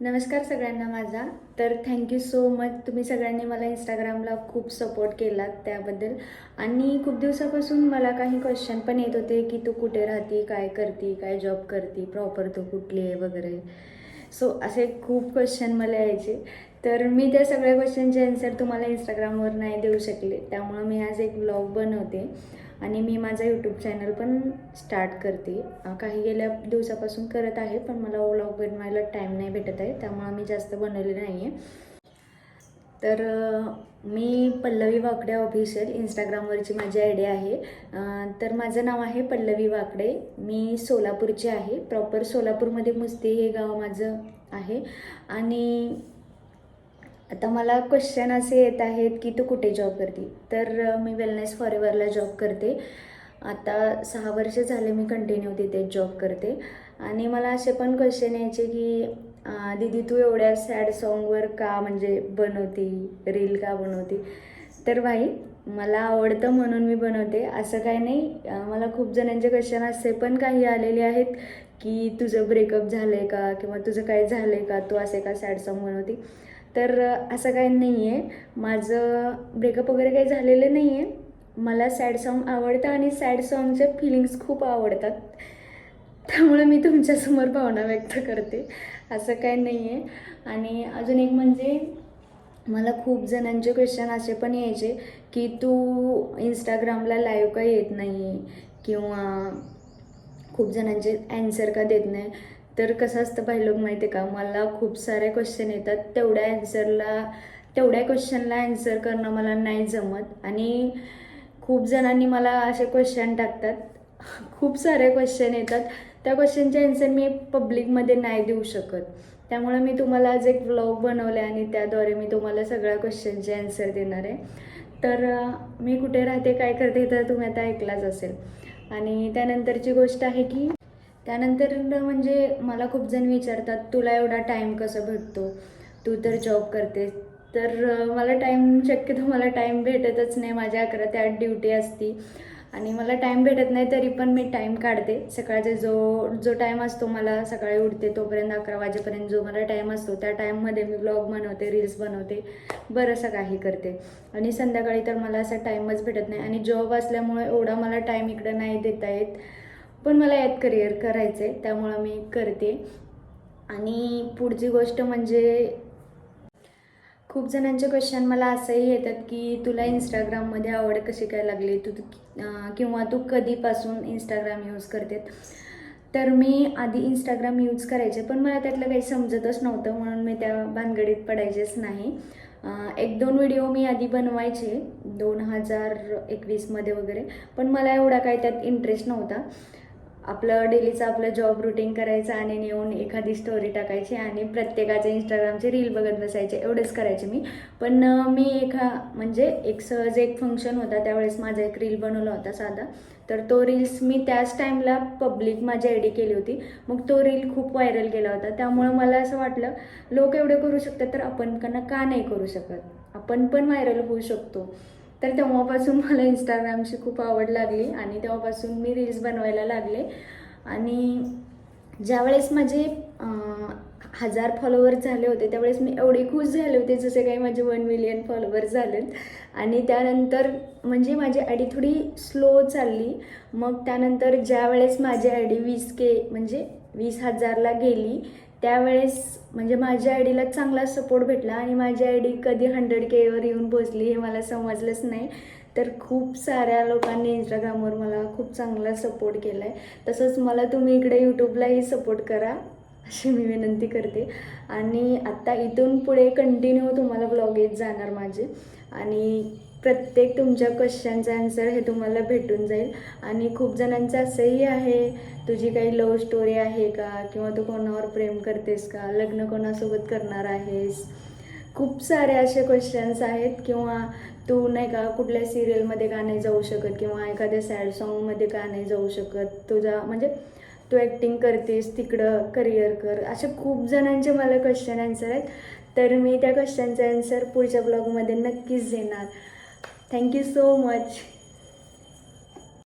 नमस्कार सगळ्यांना माझा. तर थँक्यू सो मच तुम्ही सगळ्यांनी मला इंस्टाग्रामला खूप सपोर्ट केलात त्याबद्दल. आणि खूप दिवसापासून मला काही क्वेश्चन पण येत होते की तू कुठे राहती काय करती काय जॉब करती प्रॉपर तू कुठली आहे वगैरे. सो असे खूप क्वेश्चन मला यायचे. तर मी त्या सगळ्या क्वेश्चनचे आन्सर तुम्हाला इंस्टाग्रामवर नाही देऊ शकले. त्यामुळं मी आज एक ब्लॉग बनवते. आणि मी माझा यूट्यूब चॅनल पण स्टार्ट करते. काही गेल्या दिवसापासून करत आहे पण मला व्लॉग बनवायला टाईम नाही भेटत आहे. त्यामुळं मी जास्त बनवले नाही आहे तर मी पल्लवी वाकडे ऑफिशियल इंस्टाग्रामवरची माझी आय डी आहे. तर माझं नाव आहे पल्लवी वाकडे. मी सोलापूरची आहे. प्रॉपर सोलापूरमध्ये मुस्ती हे गाव माझं आहे. आणि आता मला क्वेश्चन असे येत आहेत की तू कुठे जॉब करते? तर मी वेलनेस फॉरेवरला जॉब करते. आता सहा वर्ष झाले मी कंटिन्यू तिथे जॉब करते. आणि मला असे पण क्वेश्चन यायचे की दीदी तू एवढ्या सॅड सॉन्गवर का म्हणजे बनवती? रील का बनवते? तर भाई मला आवडतं म्हणून मी बनवते. असं काही नाही. मला खूप जणांचे क्वेश्चन असे पण काही आलेले आहेत की तुझं ब्रेकअप झालं आहे का? किंवा तुझं काय झालं आहे का? तू असे का सॅड सॉन्ग बनवते? तर असं काही नाही आहे माझं ब्रेकअप वगैरे काही झालेलं नाही आहे मला सॅड सॉन्ग आवडतं आणि सॅड सॉन्गचे फिलिंग्स खूप आवडतात. त्यामुळे मी तुमच्यासमोर भावना व्यक्त करते. असं काही नाही आहे आणि अजून एक म्हणजे मला खूप जणांचे क्वेश्चन असे पण यायचे की तू इंस्टाग्रामला लाईव्ह का येत नाही किंवा खूप जणांचे ॲन्सर का देत नाही? तर कसं असतं भाईलोक माहिती आहे का? मला खूप सारे क्वेश्चन येतात. तेवढ्या ॲन्सरला तेवढ्या क्वेश्चनला ॲन्सर करणं मला नाही जमत. आणि खूप जणांनी मला असे क्वेश्चन टाकतात. खूप सारे क्वेश्चन येतात. त्या क्वेश्चनचे ॲन्सर मी पब्लिकमध्ये नाही देऊ शकत. त्यामुळे मी तुम्हाला आज एक व्लॉग बनवले आणि त्याद्वारे मी तुम्हाला सगळ्या क्वेश्चनचे ॲन्सर देणार आहे. तर मी कुठे राहते काय करते तर तुम्ही आता ऐकलाच असेल. आणि त्यानंतरची गोष्ट आहे की त्यानंतर म्हणजे मला खूप जण विचारतात तुला एवढा टाईम कसा भेटतो? तू तर जॉब करतेस. तर मला टाईम शक्यतो मला टाईम भेटतच नाही. माझ्या अकरा ते आठ ड्युटी असती. आणि मला टाईम भेटत नाही तरी पण मी टाईम काढते. सकाळचा जो जो टाईम असतो मला सकाळी उठते तोपर्यंत अकरा वाजेपर्यंत जो मला टाईम असतो त्या टाईममध्ये मी ब्लॉग बनवते रील्स बनवते. बरंचसं काही करते. आणि संध्याकाळी तर मला असा टाईमच भेटत नाही. आणि जॉब असल्यामुळे एवढा मला टाईम इकडं नाही देता येत. पण मला यात करिअर करायचं आहे त्यामुळं मी करते. आणि पुढची गोष्ट म्हणजे खूप जणांचे क्वेश्चन मला असंही येतात की तुला इंस्टाग्राममध्ये आवड कशी काय लागली? तू किंवा तू कधीपासून इंस्टाग्राम यूज करते तर मी आधी इंस्टाग्राम यूज करायचे पण मला त्यातलं काही समजतच नव्हतं म्हणून मी त्या भानगडीत पडायचेच नाही. एक दोन व्हिडिओ मी आधी बनवायचे दोन हजार एकवीसमध्ये वगैरे पण मला एवढा काही त्यात इंटरेस्ट नव्हता. आपलं डेलीचं आपलं जॉब रुटीन करायचं आणि नेऊन एखादी स्टोरी टाकायची आणि प्रत्येकाचे इंस्टाग्रामचे रील बघत बसायचे एवढेच करायचे मी. पण मी एका म्हणजे एक सहज एक फंक्शन होता त्यावेळेस माझा एक रील बनवला होता साधा. तर तो रील्स मी त्याच टाईमला पब्लिक माझी आय डी केली होती. मग तो रील खूप व्हायरल केला होता. त्यामुळं मला असं वाटलं लोक एवढे करू शकतात तर आपण त्यांना का नाही करू शकत? आपण पण व्हायरल होऊ शकतो. तर तेव्हापासून मला इंस्टाग्रामची खूप आवड लागली आणि तेव्हापासून मी रील्स बनवायला लागले. आणि ज्यावेळेस माझे हजार फॉलोअर्स झाले होते त्यावेळेस मी एवढे खुश झाले होते जसे काही माझे वन मिलियन फॉलोअर्स झालेत. आणि त्यानंतर म्हणजे माझी आय डी थोडी स्लो चालली. मग त्यानंतर ज्यावेळेस माझी आय डी वीस के म्हणजे वीस हजारला गेली त्यावेळेस म्हणजे माझ्या आय डीला चांगला सपोर्ट भेटला आणि माझी आय डी कधी हंड्रेड केवर येऊन पोचली हे मला समजलंच नाही. तर खूप साऱ्या लोकांनी इंस्टाग्रामवर मला खूप चांगला सपोर्ट केला आहे तसंच मला तुम्ही इकडे यूट्यूबलाही सपोर्ट करा अशी मी विनंती करते. आणि आत्ता इथून पुढे कंटिन्यू तुम्हाला ब्लॉग येत जाणार माझे. आणि प्रत्येक तुमच्या क्वेश्चनचं आन्सर हे तुम्हाला भेटून जाईल. आणि खूप जणांचं असंही आहे तुझी काही लव्ह स्टोरी आहे का? किंवा तू कोणावर प्रेम करतेस का? लग्न कोणासोबत करणार आहेस? खूप सारे असे क्वेश्चन्स आहेत. किंवा तू नाही का कुठल्या सिरियलमध्ये का नाही जाऊ शकत? किंवा एखाद्या सॅड सॉन्गमध्ये का नाही जाऊ शकत? तुझा म्हणजे तू ॲक्टिंग करतेस तिकडं करिअर कर. असे खूप जणांचे मला क्वेश्चन आन्सर आहेत. तर मी त्या क्वेश्चनचा आन्सर पुढच्या ब्लॉगमध्ये नक्कीच देणार. Thank you so much